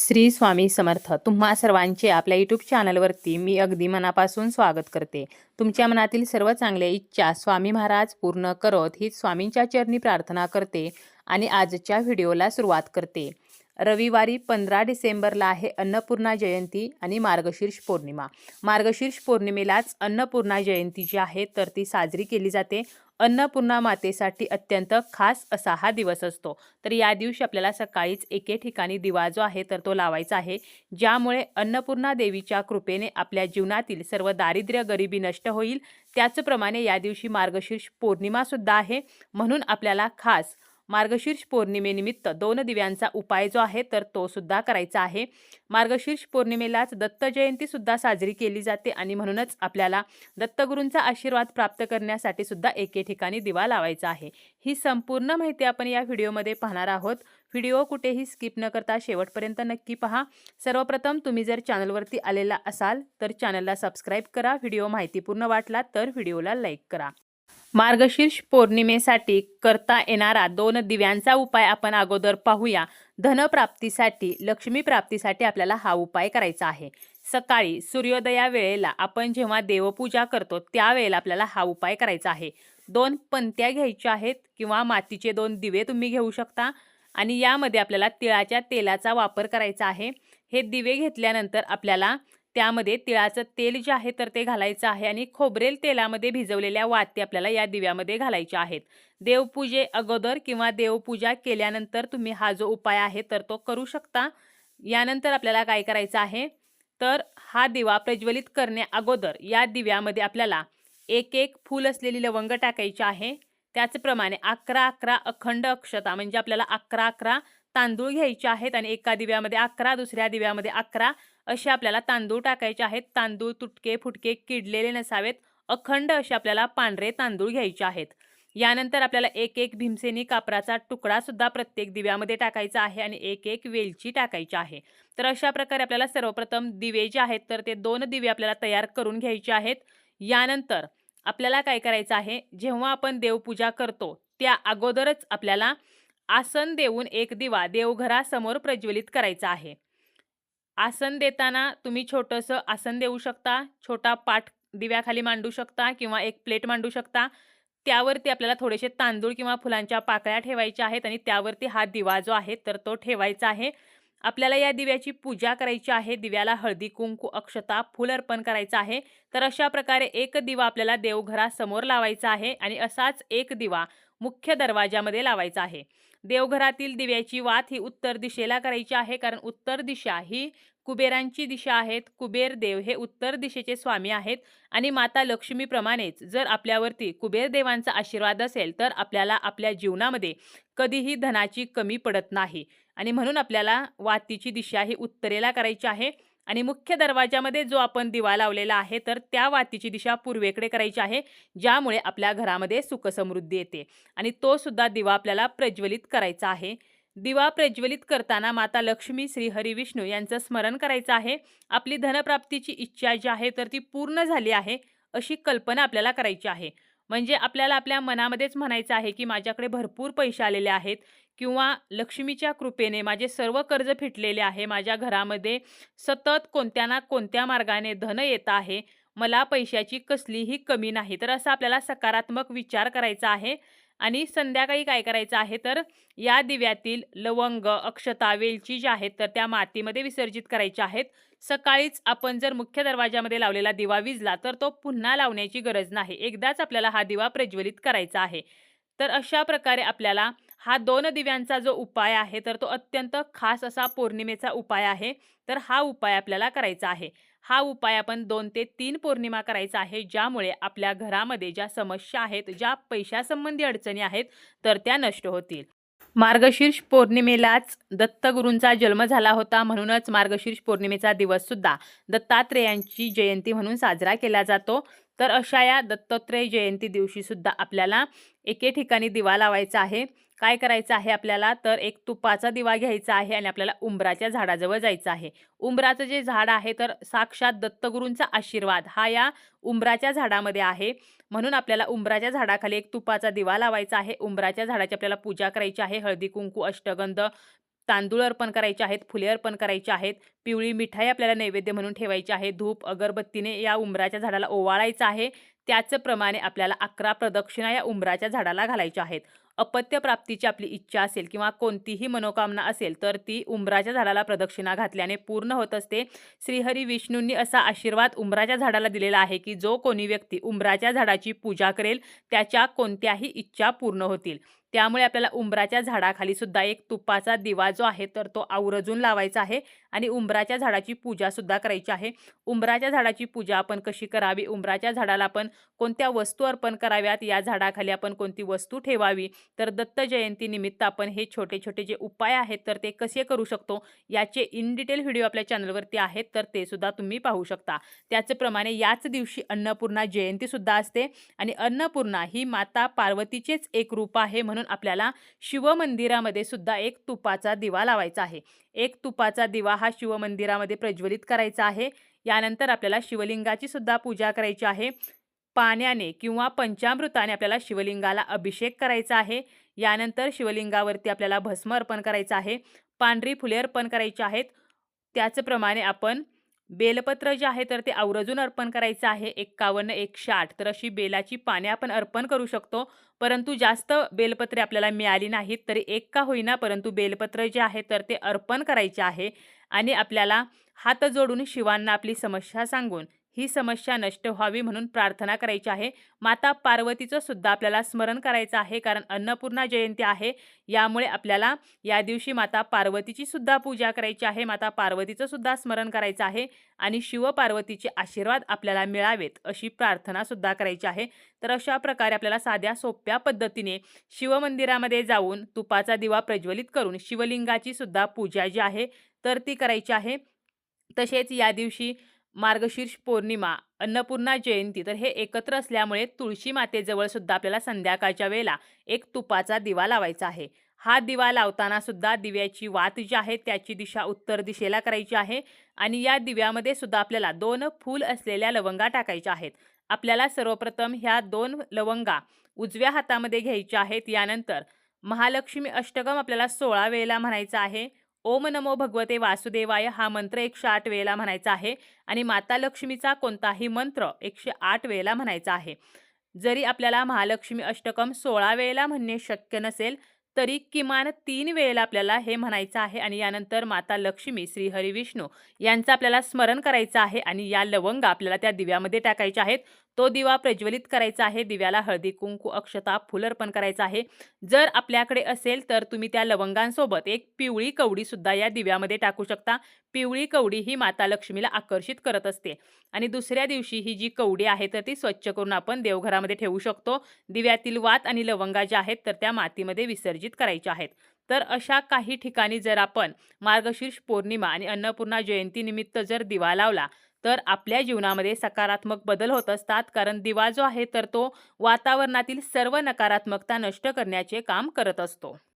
श्री स्वामी समर्थ. तुम्हा सर्वांचे आपल्या यूट्यूब चॅनलवरती मी अगदी मनापासून स्वागत करते. तुमच्या मनातील सर्व चांगल्या इच्छा स्वामी महाराज पूर्ण करत ही स्वामींच्या चरणी प्रार्थना करते आणि आजच्या व्हिडिओला सुरुवात करते. रविवारी पंधरा डिसेंबरला आहे अन्नपूर्णा जयंती आणि मार्गशीर्ष पौर्णिमा. मार्गशीर्ष पौर्णिमेलाच अन्नपूर्णा जयंती जी आहे तर ती साजरी केली जाते. अन्नपूर्णा मातेसाठी अत्यंत खास असा हा दिवस असतो. तर या दिवशी आपल्याला सकाळीच एके ठिकाणी दिवा जो आहे तर तो लावायचा आहे. ज्यामुळे अन्नपूर्णा देवीच्या कृपेने आपल्या जीवनातील सर्व दारिद्र्य गरिबी नष्ट होईल. त्याचप्रमाणे या दिवशी मार्गशीर्ष पौर्णिमासुद्धा आहे. म्हणून आपल्याला खास मार्गशीर्ष पौर्णिमेनिमित्त दोन दिव्यांचा उपाय जो आहे तर तो सुद्धा करायचा आहे. मार्गशीर्ष पौर्णिमेलाच दत्त जयंतीसुद्धा साजरी केली जाते आणि म्हणूनच आपल्याला दत्तगुरूंचा आशीर्वाद प्राप्त करण्यासाठी सुद्धा एके ठिकाणी दिवा लावायचा आहे. ही संपूर्ण माहिती आपण या व्हिडिओमध्ये पाहणार आहोत. व्हिडिओ कुठेही स्किप न करता शेवटपर्यंत नक्की पहा. सर्वप्रथम तुम्ही जर चॅनलवरती आलेला असाल तर चॅनलला सबस्क्राईब करा. व्हिडिओ माहितीपूर्ण वाटला तर व्हिडिओला लाईक करा. मार्गशीर्ष पौर्णिमेसाठी करता येणारा दोन दिव्यांचा उपाय आपण अगोदर पाहूया. धनप्राप्तीसाठी लक्ष्मी प्राप्तीसाठी आपल्याला हा उपाय करायचा आहे. सकाळी सूर्योदया वेळेला आपण जेव्हा देवपूजा करतो त्यावेळेला आपल्याला हा उपाय करायचा आहे. दोन पंत्या घ्यायच्या आहेत किंवा मातीचे दोन दिवे तुम्ही घेऊ शकता आणि यामध्ये आपल्याला तिळाच्या तेलाचा वापर करायचा आहे. हे दिवे घेतल्यानंतर आपल्याला त्यामध्ये तिळाचं तेल जे आहे तर ते घालायचं आहे आणि खोबरेल तेलामध्ये भिजवलेल्या वाती आपल्याला या दिव्यामध्ये घालायच्या आहेत. देवपूजे अगोदर किंवा देवपूजा केल्यानंतर तुम्ही हा जो उपाय आहे तर तो करू शकता. यानंतर आपल्याला काय करायचं आहे तर हा दिवा प्रज्वलित करण्या अगोदर या दिव्यामध्ये आपल्याला एक एक फूल असलेली लवंग टाकायची आहे. त्याचप्रमाणे अकरा अकरा अखंड अक्षता म्हणजे आपल्याला अकरा अकरा तांदूळ घ्यायचे आहेत आणि एका दिव्यामध्ये अकरा दुसऱ्या दिव्यामध्ये अकरा असे आपल्याला तांदूळ टाकायचे आहेत. तांदूळ तुटके फुटके किडलेले नसावेत. अखंड असे आपल्याला पांढरे तांदूळ घ्यायचे आहेत. यानंतर आपल्याला एक एक भीमसेनी कापराचा तुकडा सुद्धा प्रत्येक दिव्यामध्ये टाकायचा आहे आणि एक एक वेलची टाकायची आहे. तर अशा प्रकारे आपल्याला सर्वप्रथम दिवे जे आहेत तर ते दोन दिवे आपल्याला तयार करून घ्यायचे आहेत. यानंतर आपल्याला काय करायचं आहे? जेव्हा आपण देवपूजा करतो त्या अगोदरच आपल्याला आसन देऊन एक दिवा देवघरासमोर प्रज्वलित करायचा आहे. आसन देताना तुम्ही छोटंसं आसन देऊ शकता छोटा पाठ दिव्याखाली मांडू शकता किंवा एक प्लेट मांडू शकता. त्यावरती आपल्याला थोडेसे तांदूळ किंवा फुलांच्या पाकळ्या ठेवायच्या आहेत आणि त्यावरती हा दिवा जो आहे तर तो ठेवायचा आहे. आपल्याला या दिव्याची पूजा करायची आहे. दिव्याला हळदी कुंकू अक्षता फुल अर्पण करायचं आहे. तर अशा प्रकारे एक दिवा आपल्याला देवघरासमोर लावायचा आहे आणि असाच एक दिवा मुख्य दरवाजामध्ये लावायचा आहे. देवघरातील दिव्याची वात ही उत्तर दिशेला करायची आहे. कारण उत्तर दिशा ही कुबेरांची दिशा आहेत कुबेर देव हे उत्तर दिशेचे स्वामी आहेत आणि माता लक्ष्मीप्रमाणेच जर आपल्यावरती कुबेर देवांचा आशीर्वाद असेल तर आपल्याला आपल्या जीवनामध्ये कधीही धनाची कमी पडत नाही. आणि म्हणून आपल्याला वातीची दिशा ही उत्तरेला करायची आहे आणि मुख्य दरवाजामध्ये जो आपण दिवा लावलेला आहे तर त्या वातीची दिशा पूर्वेकडे करायची आहे ज्यामुळे आपल्या घरामध्ये सुखसमृद्धी येते आणि तो सुद्धा दिवा आपल्याला प्रज्वलित करायचा आहे. दिवा प्रज्वलित करताना माता लक्ष्मी श्री हरिविष्णू यांचं स्मरण करायचं आहे. आपली धनप्राप्तीची इच्छा जी आहे तर ती पूर्ण झाली आहे अशी कल्पना आपल्याला करायची आहे. म्हणजे आपल्याला आपल्या मनामध्येच म्हणायचं आहे की माझ्याकडे भरपूर पैसे आलेले आहेत किंवा लक्ष्मीच्या कृपेने माझे सर्व कर्ज फिटलेले आहे माझ्या घरामध्ये सतत कोणत्या ना कोणत्या मार्गाने धन येत आहे मला पैशाची कसलीही कमी नाही तर असा आपल्याला सकारात्मक विचार करायचा आहे. आणि संध्याकाळी काय करायचं आहे तर या दिव्यातील लवंग अक्षता वेलची ज्या आहेत तर त्या मातीमध्ये विसर्जित करायच्या आहेत. सकाळीच आपण जर मुख्य दरवाजामध्ये लावलेला दिवा विजला तर तो पुन्हा लावण्याची गरज नाही. एकदाच आपल्याला हा दिवा प्रज्वलित करायचा आहे. तर अशा प्रकारे आपल्याला हा दोन दिव्यांचा जो उपाय आहे तर तो अत्यंत खास असा पौर्णिमेचा उपाय आहे. तर हा उपाय आपल्याला करायचा आहे. हा उपाय आपण दोन ते तीन पौर्णिमा करायचा आहे ज्यामुळे आपल्या घरामध्ये ज्या समस्या आहेत ज्या पैशासंबंधी अडचणी आहेत तर त्या नष्ट होतील. मार्गशीर्ष पौर्णिमेलाच दत्तगुरूंचा जन्म झाला होता. म्हणूनच मार्गशीर्ष पौर्णिमेचा दिवस सुद्धा दत्तात्रेयांची जयंती म्हणून साजरा केला जातो. तर अशा या दत्तात्रेय जयंती दिवशी सुद्धा आपल्याला एके ठिकाणी दिवा लावायचा आहे. काय करायचं आहे आपल्याला? तर एक तुपाचा दिवा घ्यायचा आहे आणि आपल्याला उंबराच्या झाडाजवळ जायचं आहे. उंबराचं जे झाड आहे तर साक्षात दत्तगुरूंचा आशीर्वाद. हा या उंबराच्या झाडामध्ये आहे. म्हणून आपल्याला उंबराच्या झाडाखाली एक तुपाचा दिवा लावायचा आहे. उंबराच्या झाडाची आपल्याला पूजा करायची आहे. हळदी कुंकू अष्टगंध तांदूळ अर्पण करायचे आहेत फुले अर्पण करायचे आहेत पिवळी मिठाई आपल्याला नैवेद्य म्हणून ठेवायची आहे धूप अगरबत्तीने या उंबराच्या झाडाला ओवाळायचं आहे. त्याचप्रमाणे आपल्याला अकरा प्रदक्षिणा या उंबराच्या झाडाला घालायच्या आहेत. अपत्य प्राप्तीची आपली इच्छा असेल किंवा कोणतीही मनोकामना असेल तर ती उंबराच्या झाडाला प्रदक्षिणा घातल्याने पूर्ण होत असते. श्रीहरी विष्णूंनी असा आशीर्वाद उंबराच्या झाडाला दिलेला आहे की जो कोणी व्यक्ती उंबराच्या झाडाची पूजा करेल त्याच्या कोणत्याही इच्छा पूर्ण होतील. त्यामुळे आपल्याला उंबराच्या झाडाखाली सुद्धा एक तुपाचा दिवा जो आहे तर तो आवर्जून लावायचा आहे आणि उंबराच्या झाडाची पूजा सुद्धा करायची आहे. उंबराच्या झाडाची पूजा आपण कशी करावी? उंबराच्या झाडाला आपण कोणत्या वस्तू अर्पण कराव्यात? या झाडाखाली आपण कोणती वस्तू ठेवावी? तर दत्त जयंतीनिमित्त आपण हे छोटे छोटे जे उपाय आहेत तर ते कसे करू शकतो? याचे इन डिटेल व्हिडिओ आपल्या चॅनलवरती आहेत तर ते सुद्धा तुम्ही पाहू शकता. त्याचप्रमाणे याच दिवशी अन्नपूर्णा जयंतीसुद्धा असते आणि अन्नपूर्णा ही माता पार्वतीचेच एक रूप आहे म्हणून आपल्याला शिवमंदिरामध्ये सुद्धा एक तुपाचा दिवा लावायचा आहे. एक तुपाचा दिवा हा शिवमंदिरामध्ये प्रज्वलित करायचा आहे. यानंतर आपल्याला शिवलिंगाची सुद्धा पूजा करायची आहे. पाण्याने किंवा पंचामृताने आपल्याला शिवलिंगाला अभिषेक करायचा आहे. यानंतर शिवलिंगावरती आपल्याला भस्म अर्पण करायचं आहे. पांढरी फुले अर्पण करायची आहेत. त्याचप्रमाणे आपण बेलपत्र जे आहे तर ते आवर्जून अर्पण करायचं आहे. एक्कावन्न एकशे आठ. तर अशी बेलाची पाने आपण अर्पण करू शकतो. परंतु जास्त बेलपत्रे आपल्याला मिळाली नाहीत तरी एक का होईना परंतु बेलपत्र जे आहे तर ते अर्पण करायचे आहे. आणि आपल्याला हात जोडून शिवांना आपली समस्या सांगून ही समस्या नष्ट व्हावी म्हणून प्रार्थना करायची आहे. माता पार्वतीचं सुद्धा आपल्याला स्मरण करायचं आहे कारण अन्नपूर्णा जयंती आहे. यामुळे आपल्याला या दिवशी माता पार्वतीची सुद्धा पूजा करायची आहे. माता पार्वतीचं सुद्धा स्मरण करायचं आहे आणि शिवपार्वतीचे आशीर्वाद आपल्याला मिळावेत अशी प्रार्थना सुद्धा करायची आहे. तर अशा प्रकारे आपल्याला साध्या सोप्या पद्धतीने शिवमंदिरामध्ये जाऊन तुपाचा दिवा प्रज्वलित करून शिवलिंगाची सुद्धा पूजा जी आहे तर ती करायची आहे. तसेच या दिवशी मार्गशीर्ष पौर्णिमा अन्नपूर्णा जयंती तर हे एकत्र असल्यामुळे तुळशी मातेजवळ सुद्धा आपल्याला संध्याकाळच्या वेळेला एक तुपाचा दिवा लावायचा आहे. हा दिवा लावताना सुद्धा दिव्याची वात जी आहे त्याची दिशा उत्तर दिशेला करायची आहे आणि या दिव्यामध्ये सुद्धा आपल्याला दोन फूल असलेल्या लवंगा टाकायच्या आहेत. आपल्याला सर्वप्रथम ह्या दोन लवंगा उजव्या हातामध्ये घ्यायच्या आहेत. यानंतर महालक्ष्मी अष्टकम आपल्याला सोळा वेळेला म्हणायचा आहे. ओम नमो भगवते वासुदेवाय हा मंत्र एकशे आठ वेळेला म्हणायचा आहे आणि माता लक्ष्मीचा कोणताही मंत्र एकशे आठ वेळेला म्हणायचा आहे. जरी आपल्याला महालक्ष्मी अष्टकम सोळा वेळेला म्हणणे शक्य नसेल तरी किमान तीन वेळेला आपल्याला हे म्हणायचं आहे आणि यानंतर माता लक्ष्मी श्री हरिविष्णू यांचं आपल्याला स्मरण करायचं आहे आणि या लवंगा आपल्याला त्या दिव्यामध्ये टाकायच्या आहेत. तो दिवा प्रज्वलित करायचा आहे. दिव्याला हळदी कुंकू अक्षता फुल अर्पण करायचं आहे. जर आपल्याकडे असेल तर तुम्ही त्या लवंगांसोबत एक पिवळी कवडी सुद्धा या दिव्यामध्ये टाकू शकता. पिवळी कवडी ही माता लक्ष्मीला आकर्षित करत असते. आणि दुसऱ्या दिवशी ही जी कवडी आहे तर ती स्वच्छ करून आपण देवघरामध्ये ठेवू शकतो. दिव्यातील वात आणि लवंगा ज्या आहेत तर त्या मातीमध्ये विसर्जित करायच्या आहेत. तर अशा काही ठिकाणी जर आपण मार्गशीर्ष पौर्णिमा आणि अन्नपूर्णा जयंतीनिमित्त जर दिवा लावला तर आपल्या जीवनामध्ये सकारात्मक बदल होत असतात. कारण दिवा जो आहे तर तो वातावरणातील सर्व नकारात्मकता नष्ट करण्याचे काम करत असतो.